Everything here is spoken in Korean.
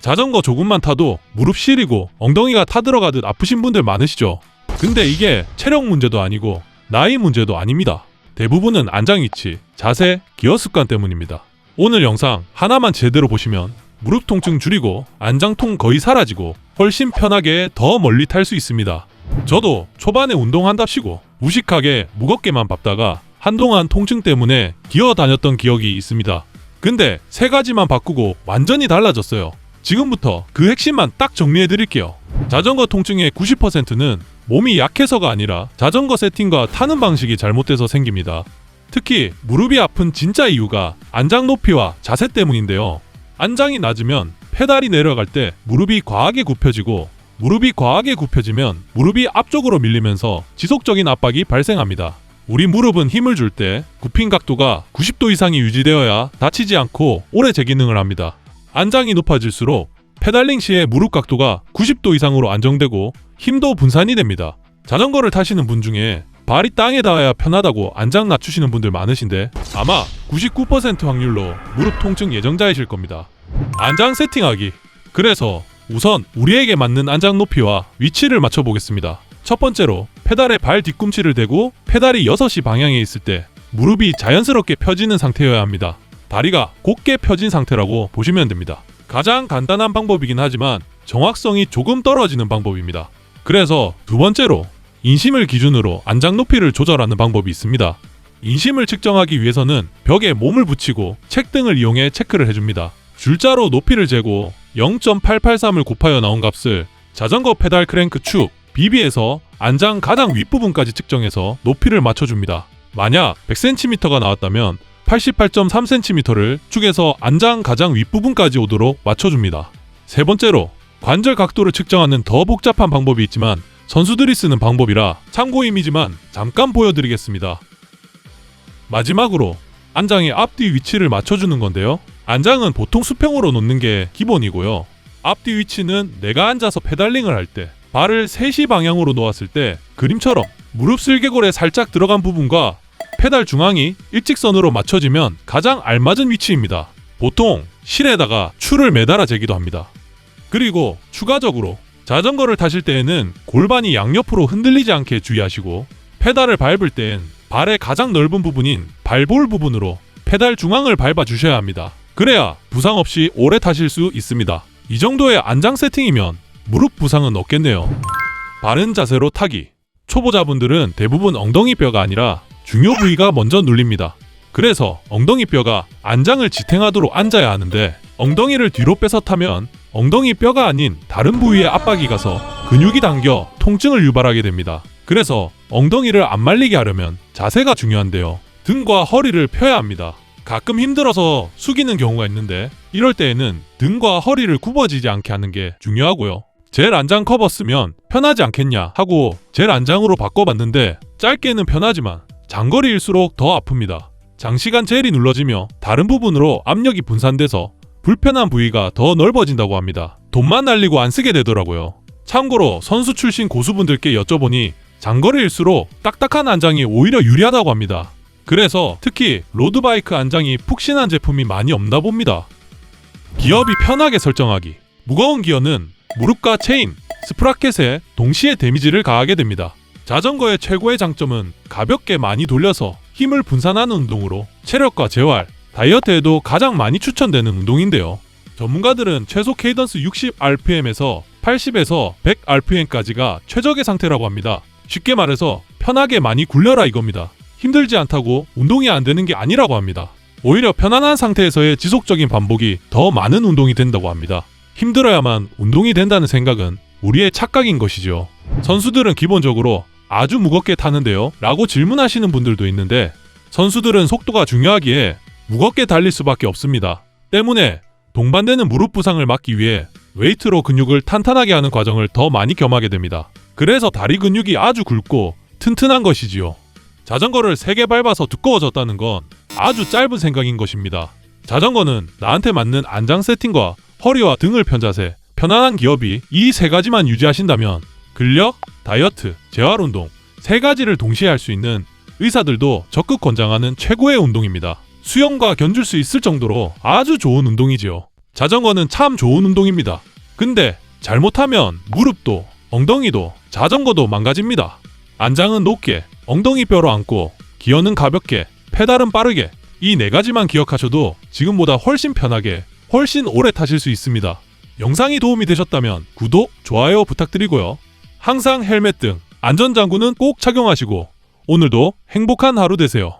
자전거 조금만 타도 무릎 시리고 엉덩이가 타들어가듯 아프신 분들 많으시죠? 근데 이게 체력 문제도 아니고 나이 문제도 아닙니다. 대부분은 안장 위치, 자세, 기어 습관 때문입니다. 오늘 영상 하나만 제대로 보시면 무릎 통증 줄이고 안장통 거의 사라지고 훨씬 편하게 더 멀리 탈 수 있습니다. 저도 초반에 운동한답시고 무식하게 무겁게만 밟다가 한동안 통증 때문에 기어 다녔던 기억이 있습니다. 근데 세 가지만 바꾸고 완전히 달라졌어요. 지금부터 그 핵심만 딱 정리해 드릴게요. 자전거 통증의 90%는 몸이 약해서가 아니라 자전거 세팅과 타는 방식이 잘못돼서 생깁니다. 특히 무릎이 아픈 진짜 이유가 안장 높이와 자세 때문인데요. 안장이 낮으면 페달이 내려갈 때 무릎이 과하게 굽혀지고 무릎이 과하게 굽혀지면 무릎이 앞쪽으로 밀리면서 지속적인 압박이 발생합니다. 우리 무릎은 힘을 줄 때 굽힌 각도가 90도 이상이 유지되어야 다치지 않고 오래 재기능을 합니다. 안장이 높아질수록 페달링 시에 무릎 각도가 90도 이상으로 안정되고 힘도 분산이 됩니다. 자전거를 타시는 분 중에 발이 땅에 닿아야 편하다고 안장 낮추시는 분들 많으신데 아마 99% 확률로 무릎 통증 예정자이실 겁니다. 안장 세팅하기. 그래서 우선 우리에게 맞는 안장 높이와 위치를 맞춰 보겠습니다. 첫 번째로 페달에 발 뒤꿈치를 대고 페달이 6시 방향에 있을 때 무릎이 자연스럽게 펴지는 상태여야 합니다. 다리가 곧게 펴진 상태라고 보시면 됩니다. 가장 간단한 방법이긴 하지만 정확성이 조금 떨어지는 방법입니다. 그래서 두 번째로 인심을 기준으로 안장 높이를 조절하는 방법이 있습니다. 인심을 측정하기 위해서는 벽에 몸을 붙이고 책 등을 이용해 체크를 해줍니다. 줄자로 높이를 재고 0.883을 곱하여 나온 값을 자전거 페달 크랭크 축 BB에서 안장 가장 윗부분까지 측정해서 높이를 맞춰줍니다. 만약 100cm가 나왔다면 88.3cm를 축에서 안장 가장 윗부분까지 오도록 맞춰줍니다. 세 번째로 관절 각도를 측정하는 더 복잡한 방법이 있지만 선수들이 쓰는 방법이라 참고임이지만 잠깐 보여드리겠습니다. 마지막으로 안장의 앞뒤 위치를 맞춰주는 건데요. 안장은 보통 수평으로 놓는 게 기본이고요. 앞뒤 위치는 내가 앉아서 페달링을 할 때 발을 3시 방향으로 놓았을 때 그림처럼 무릎 슬개골에 살짝 들어간 부분과 페달 중앙이 일직선으로 맞춰지면 가장 알맞은 위치입니다. 보통 실에다가 추를 매달아 재기도 합니다. 그리고 추가적으로 자전거를 타실 때에는 골반이 양옆으로 흔들리지 않게 주의하시고 페달을 밟을 땐 발의 가장 넓은 부분인 발볼 부분으로 페달 중앙을 밟아 주셔야 합니다. 그래야 부상 없이 오래 타실 수 있습니다. 이 정도의 안장 세팅이면 무릎 부상은 없겠네요. 바른 자세로 타기. 초보자분들은 대부분 엉덩이 뼈가 아니라 중요 부위가 먼저 눌립니다. 그래서 엉덩이 뼈가 안장을 지탱하도록 앉아야 하는데 엉덩이를 뒤로 빼서 타면 엉덩이 뼈가 아닌 다른 부위에 압박이 가서 근육이 당겨 통증을 유발하게 됩니다. 그래서 엉덩이를 안 말리게 하려면 자세가 중요한데요. 등과 허리를 펴야 합니다. 가끔 힘들어서 숙이는 경우가 있는데 이럴 때에는 등과 허리를 굽어지지 않게 하는 게 중요하고요. 젤 안장 커버 쓰면 편하지 않겠냐 하고 젤 안장으로 바꿔봤는데 짧게는 편하지만 장거리일수록 더 아픕니다. 장시간 젤이 눌러지며 다른 부분으로 압력이 분산돼서 불편한 부위가 더 넓어진다고 합니다. 돈만 날리고 안 쓰게 되더라고요. 참고로 선수 출신 고수분들께 여쭤보니 장거리일수록 딱딱한 안장이 오히려 유리하다고 합니다. 그래서 특히 로드바이크 안장이 푹신한 제품이 많이 없나 봅니다. 기업이 편하게 설정하기. 무거운 기어는 무릎과 체인, 스프라켓에 동시에 데미지를 가하게 됩니다. 자전거의 최고의 장점은 가볍게 많이 돌려서 힘을 분산하는 운동으로 체력과 재활, 다이어트에도 가장 많이 추천되는 운동인데요. 전문가들은 최소 케이던스 60rpm에서 80에서 100rpm까지가 최적의 상태라고 합니다. 쉽게 말해서 편하게 많이 굴려라 이겁니다. 힘들지 않다고 운동이 안 되는 게 아니라고 합니다. 오히려 편안한 상태에서의 지속적인 반복이 더 많은 운동이 된다고 합니다. 힘들어야만 운동이 된다는 생각은 우리의 착각인 것이죠. 선수들은 기본적으로 아주 무겁게 타는데요? 라고 질문하시는 분들도 있는데 선수들은 속도가 중요하기에 무겁게 달릴 수밖에 없습니다. 때문에 동반되는 무릎 부상을 막기 위해 웨이트로 근육을 탄탄하게 하는 과정을 더 많이 겸하게 됩니다. 그래서 다리 근육이 아주 굵고 튼튼한 것이지요. 자전거를 3개 밟아서 두꺼워졌다는 건 아주 짧은 생각인 것입니다. 자전거는 나한테 맞는 안장 세팅과 허리와 등을 편 자세, 편안한 기업이 이 세 가지만 유지하신다면 근력, 다이어트, 재활 운동 세 가지를 동시에 할 수 있는 의사들도 적극 권장하는 최고의 운동입니다. 수영과 견줄 수 있을 정도로 아주 좋은 운동이지요. 자전거는 참 좋은 운동입니다. 근데 잘못하면 무릎도 엉덩이도 자전거도 망가집니다. 안장은 높게 엉덩이 뼈로 앉고 기어는 가볍게 페달은 빠르게 이 네 가지만 기억하셔도 지금보다 훨씬 편하게 훨씬 오래 타실 수 있습니다. 영상이 도움이 되셨다면 구독, 좋아요 부탁드리고요. 항상 헬멧 등 안전장구는 꼭 착용하시고 오늘도 행복한 하루 되세요.